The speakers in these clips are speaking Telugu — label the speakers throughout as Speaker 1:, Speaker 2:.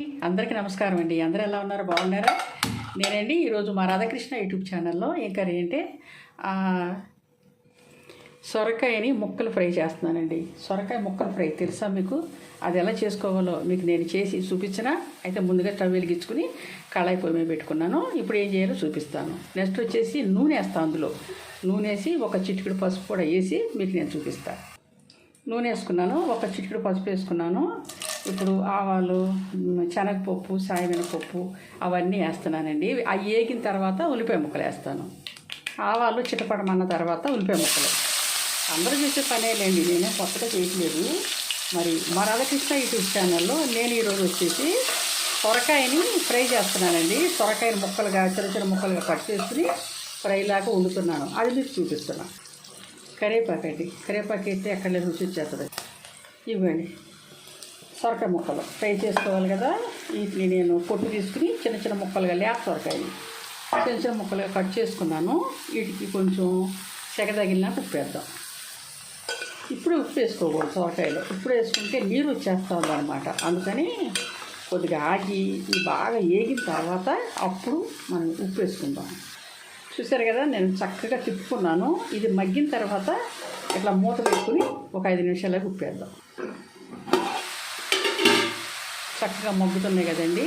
Speaker 1: అందరికీ నమస్కారం అండి. అందరూ ఎలా ఉన్నారు? బాగున్నారా? నేనండి ఈరోజు మా రాధాకృష్ణ యూట్యూబ్ ఛానల్లో ఏం కర్రీ అంటే సొరకాయని ముక్కలు ఫ్రై చేస్తున్నానండి. సొరకాయ ముక్కలు ఫ్రై తెలుసా మీకు? అది ఎలా చేసుకోవాలో మీకు నేను చేసి చూపించినా. అయితే ముందుగా స్టవ్ వెలిగించుకుని కళాయి పొయ్యి మీద పెట్టుకున్నాను. ఇప్పుడు ఏం చేయాలో చూపిస్తాను. నెక్స్ట్ వచ్చేసి నూనె వేస్తాను అందులో. నూనె వేసి ఒక చిటికెడు పసుపు కూడా వేసి మీకు నేను చూపిస్తాను నూనె వేసుకున్నాను. ఒక చిటికెడు పసుపు వేసుకున్నాను. ఇప్పుడు ఆవాలు శనగపప్పు సాయమినపప్పు అవన్నీ వేస్తున్నానండి. అవి వేగిన తర్వాత ఉల్లిపాయ ముక్కలు వేస్తాను. ఆవాలు చిటపడమన్న తర్వాత ఉల్లిపాయ ముక్కలు. అందరూ చేసే పనేలేండి నేనే కొత్తగా చేయట్లేదు. మరి మా రాధాకృష్ణ యూట్యూబ్ ఛానల్లో నేను ఈరోజు వచ్చేసి సొరకాయని ఫ్రై చేస్తున్నానండి. సొరకాయని ముక్కలుగా చిన్న చిన్న ముక్కలుగా కట్ చేసుకుని ఫ్రైలాగా వండుతున్నాను. అది మీకు చూపిస్తున్నాను కరివేపాకు అండి కరివేపాకు అయితే ఎక్కడ రుచి వచ్చేస్తుంది. ఇవ్వండి. సొరకాయ ముక్కలు. ఫ్రై చేసుకోవాలి కదా. వీటిని నేను పొట్టు తీసుకుని చిన్న చిన్న ముక్కలుగా లేక సొరకాయని చిన్న చిన్న ముక్కలుగా కట్ చేసుకున్నాను. వీటికి కొంచెం సెగ తగిలినాక ఉప్పు వేద్దాం ఇప్పుడు ఉప్పు వేసుకోకూడదు సొరకాయలో. ఇప్పుడు వేసుకుంటే నీరు వచ్చేస్తూ ఉందన్నమాట. అందుకని కొద్దిగా ఆగి బాగా ఏగిన తర్వాత అప్పుడు మనం ఉప్పు వేసుకుందాం. చూసారు కదా నేను చక్కగా తిప్పుకున్నాను. ఇది మగ్గిన తర్వాత ఇట్లా మూత పెట్టుకుని ఒక ఐదు నిమిషాలకు ఉప్పేద్దాం. చక్కగా మగ్గుతున్నాయి కదండి.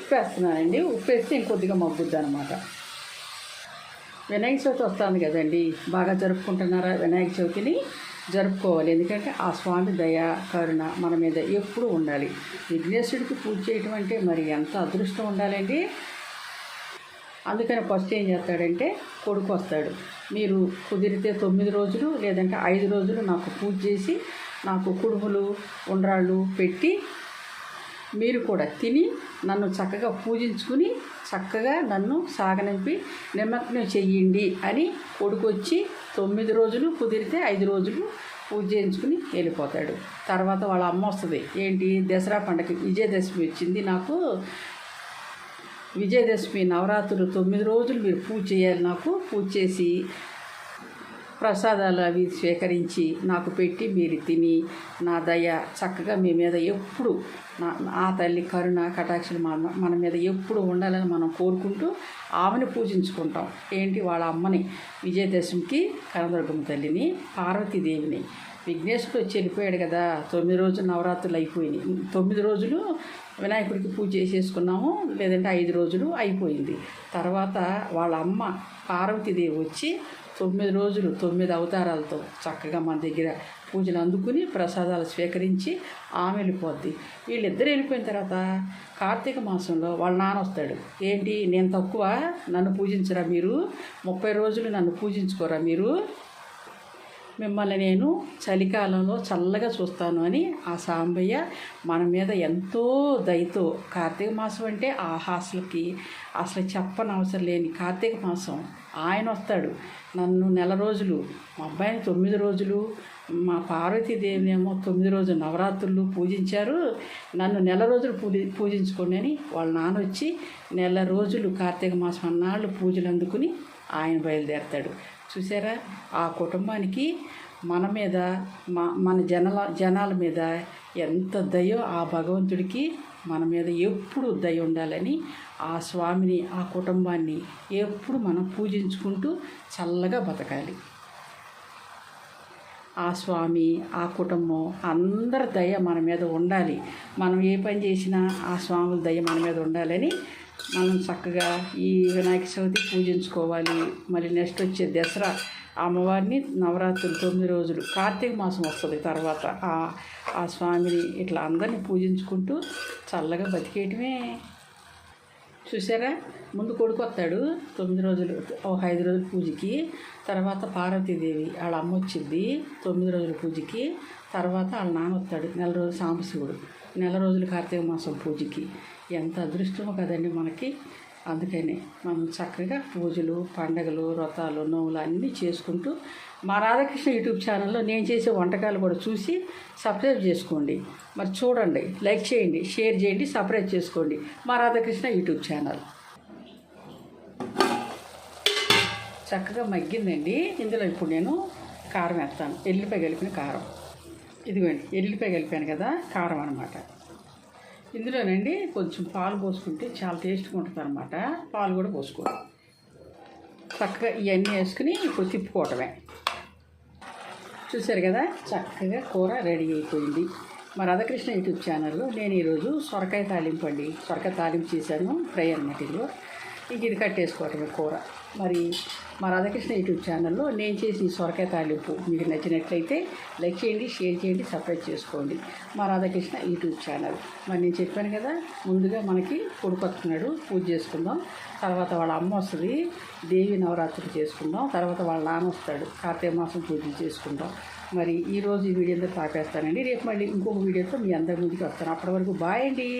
Speaker 1: ఉప్పు వేస్తున్నానండి ఉప్పు వేస్తే ఇంకొద్దిగా మగ్గుద్ది అనమాట వినాయక చవితి వస్తుంది కదండి. బాగా జరుపుకుంటున్నారా వినాయక చవితిని? జరుపుకోవాలి. ఎందుకంటే ఆ స్వామి దయ కరుణ మన మీద ఎప్పుడూ ఉండాలి. విఘ్నేశ్వరుడికి పూజ చేయటం అంటే మరి ఎంత అదృష్టం ఉండాలండి? అందుకని ఫస్ట్ ఏం చేస్తాడంటే కొడుకు వస్తాడు. మీరు కుదిరితే తొమ్మిది రోజులు లేదంటే ఐదు రోజులు నాకు పూజ చేసి నాకు కుడుములు ఉండ్రాళ్ళు పెట్టి మీరు కూడా తిని నన్ను చక్కగా పూజించుకుని చక్కగా నన్ను సాగనంపి నిమగ్నం చెయ్యండి అని కొడుకొచ్చి తొమ్మిది రోజులు కుదిరితే ఐదు రోజులు పూజ చేయించుకుని వెళ్ళిపోతాడు. తర్వాత వాళ్ళ అమ్మ వస్తుంది. ఏంటి? దసరా పండగ విజయదశమి వచ్చింది నాకు. విజయదశమి నవరాత్రులు తొమ్మిది రోజులు మీరు పూజ చేయాలి నాకు. పూజ చేసి ప్రసాదాలు అవి స్వీకరించి నాకు పెట్టి మీరు తిని నా దయ చక్కగా మీ మీద ఎప్పుడు నా ఆ తల్లి కరుణ కటాక్షలు మన మన మీద ఎప్పుడు ఉండాలని మనం కోరుకుంటూ ఆమెను పూజించుకుంటాం. ఏంటి? వాళ్ళ అమ్మని విజయదశమికి కనదుర్గమ్మ తల్లిని పార్వతీదేవిని. విఘ్నేశ్వరుడు చనిపోయాడు కదా తొమ్మిది రోజులు నవరాత్రులు అయిపోయినాయి. తొమ్మిది రోజులు వినాయకుడికి పూజ చేసేసుకున్నాము లేదంటే ఐదు రోజులు అయిపోయింది. తర్వాత వాళ్ళ అమ్మ పార్వతీదేవి వచ్చి తొమ్మిది రోజులు తొమ్మిది అవతారాలతో చక్కగా మన దగ్గర పూజలు అందుకుని ప్రసాదాలు స్వీకరించి ఆమె వెళ్ళిపోద్ది వీళ్ళిద్దరు వెళ్ళిపోయిన తర్వాత కార్తీక మాసంలో వాళ్ళ నాన్న వస్తాడు. ఏంటి నేను తక్కువ? నన్ను పూజించరా మీరు? ముప్పై రోజులు నన్ను పూజించుకోరా మీరు? మిమ్మల్ని నేను చలికాలంలో చల్లగా చూస్తాను అని ఆ సాంబయ్య మన మీద ఎంతో దయతో కార్తీక మాసం అంటే ఆ హాస్టల్కి అసలు చెప్పని అవసరం లేని కార్తీక మాసం. ఆయన వస్తాడు. నన్ను నెల రోజులు మా అబ్బాయిని తొమ్మిది రోజులు మా పార్వతీదేవిని ఏమో తొమ్మిది రోజులు నవరాత్రులు పూజించారు. నన్ను నెల రోజులు పూజి పూజించుకోండి అని వాళ్ళ నాన్న వచ్చి నెల రోజులు కార్తీక మాసం అన్నాళ్ళు పూజలు అందుకుని ఆయన బయలుదేరతాడు. చూసారా ఆ కుటుంబానికి మన మీద మా మన జనాల జనాల మీద ఎంత దయో ఆ భగవంతుడికి మన మీద ఎప్పుడు దయ ఉండాలని ఆ స్వామిని ఆ కుటుంబాన్ని ఎప్పుడు మనం పూజించుకుంటూ చల్లగా బతకాలి. ఆ స్వామి ఆ కుటుంబం అందరి దయ మన మీద ఉండాలి. మనం ఏ పని చేసినా ఆ స్వాముల దయ మన మీద ఉండాలని మనం చక్కగా ఈ వినాయక చవితి పూజించుకోవాలి. మరి నెక్స్ట్ వచ్చే దసరా అమ్మవారిని నవరాత్రులు తొమ్మిది రోజులు కార్తీక మాసం వస్తుంది తర్వాత ఆ ఆ స్వామిని ఇట్లా అందరినీ పూజించుకుంటూ చల్లగా బతికేయటమే. చూసారా? ముందు కొడుకు వస్తాడు తొమ్మిది రోజులు ఒక ఐదు రోజుల పూజకి. తర్వాత పార్వతీదేవి వాళ్ళ అమ్మ వచ్చింది తొమ్మిది రోజుల పూజకి. తర్వాత వాళ్ళ నాన్న వస్తాడు నెల రోజులు సాంబశివుడు. నెల రోజులు కార్తీక మాసం పూజకి. ఎంత అదృష్టమో కదండి మనకి. అందుకని మనం చక్కగా పూజలు పండగలు వ్రతాలు నోములు అన్నీ చేసుకుంటూ మా రాధాకృష్ణ యూట్యూబ్ ఛానల్లో నేను చేసే వంటకాలు కూడా చూసి సబ్స్క్రైబ్ చేసుకోండి. మరి చూడండి లైక్ చేయండి షేర్ చేయండి సబ్స్క్రైబ్ చేసుకోండి మా రాధాకృష్ణ యూట్యూబ్ ఛానల్. చక్కగా మగ్గిందండి. ఇందులో ఇప్పుడు నేను కారం వేస్తాను. ఎల్లిపాయ కలిపిన కారం. ఇదిగోండి ఎల్లిపాయ కలిపాను కదా కారం అనమాట ఇందులోనండి కొంచెం పాలు పోసుకుంటే చాలా టేస్ట్గా ఉంటుంది అనమాట పాలు కూడా పోసుకోవాలి చక్కగా ఇవన్నీ వేసుకుని ఇప్పుడు తిప్పుకోవటమే. చూశారు కదా చక్కగా కూర రెడీ అయిపోయింది. మా రాధాకృష్ణ యూట్యూబ్ ఛానల్లో నేను ఈరోజు సొరకాయ తాలింపు అండి. సొరకాయ తాలింపు చేశాను ఫ్రై అనమాట ఇది ఇంక ఇది కట్టేసుకోవటమే కూర. మరి మా రాధాకృష్ణ యూట్యూబ్ ఛానల్లో నేను చేసిన ఈ సొరకాయ తాలింపు మీకు నచ్చినట్లయితే లైక్ చేయండి షేర్ చేయండి సబ్స్క్రైబ్ చేసుకోండి. మా రాధాకృష్ణ యూట్యూబ్ ఛానల్. మరి నేను చెప్పాను కదా ముందుగా మనకి కొడుకు వస్తున్నాడు పూజ చేసుకుందాం. తర్వాత వాళ్ళ అమ్మ వస్తుంది దేవి నవరాత్రులు చేసుకుందాం. తర్వాత వాళ్ళ నాన్న వస్తాడు కార్తీక మాసం పూజలు చేసుకుందాం. మరి ఈరోజు ఈ వీడియో అంతా తాపేస్తానండి రేపు మళ్ళీ ఇంకొక వీడియోతో మీ అందరి ముందుకు వస్తాను. అప్పటి వరకు బాయ్ అండి.